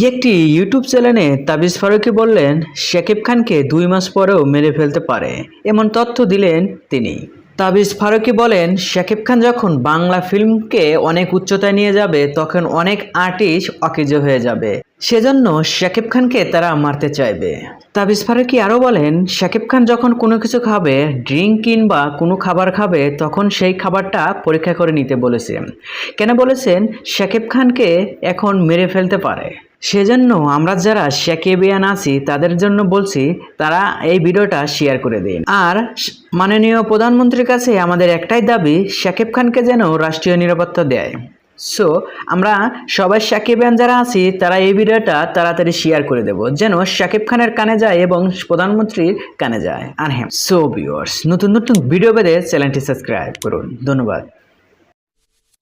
একটি ইউটিউব চ্যানেলে তাবিজ ফারুকি বললেন, শাকিব খানকে দুই মাস পরেও মেরে ফেলতে পারে। এমন তথ্য দিলেন তিনি। তাবিজ ফারুকি বলেন, শাকিব খান যখন বাংলা ফিল্মকে অনেক উচ্চতায় নিয়ে যাবে, তখন অনেক আর্টিস্ট অকেজ হয়ে যাবে। সেজন্য শাকিব খানকে তারা মারতে চাইবে। তাবিজ ফারুকি আরও বলেন, শাকিব খান যখন কোনো কিছু খাবে ড্রিঙ্ক কিংবা কোনো খাবার খাবে, তখন সেই খাবারটা পরীক্ষা করে নিতে বলেছেন। কেন বলেছেন? শাকিব খানকে এখন মেরে ফেলতে পারে। সেজন্য আমরা যারা শাকিবিয়ান আছি, তাদের জন্য বলছি, তারা এই ভিডিওটা শেয়ার করে দিন। আর মাননীয় প্রধানমন্ত্রীর কাছে আমাদের একটাই দাবি, শাকিব খানকে যেন রাষ্ট্রীয় নিরাপত্তা দেয়। সো আমরা সবাই সাকিবিয়ান যারা আছি, তারা এই ভিডিওটা তাড়াতাড়ি শেয়ার করে দেব, যেন শাকিব খানের কানে যায় এবং প্রধানমন্ত্রীর কানে যায়। আর হ্যাঁ সো ভিউয়ার্স নতুন নতুন ভিডিও পেতে চ্যানেলটি সাবস্ক্রাইব করুন। ধন্যবাদ।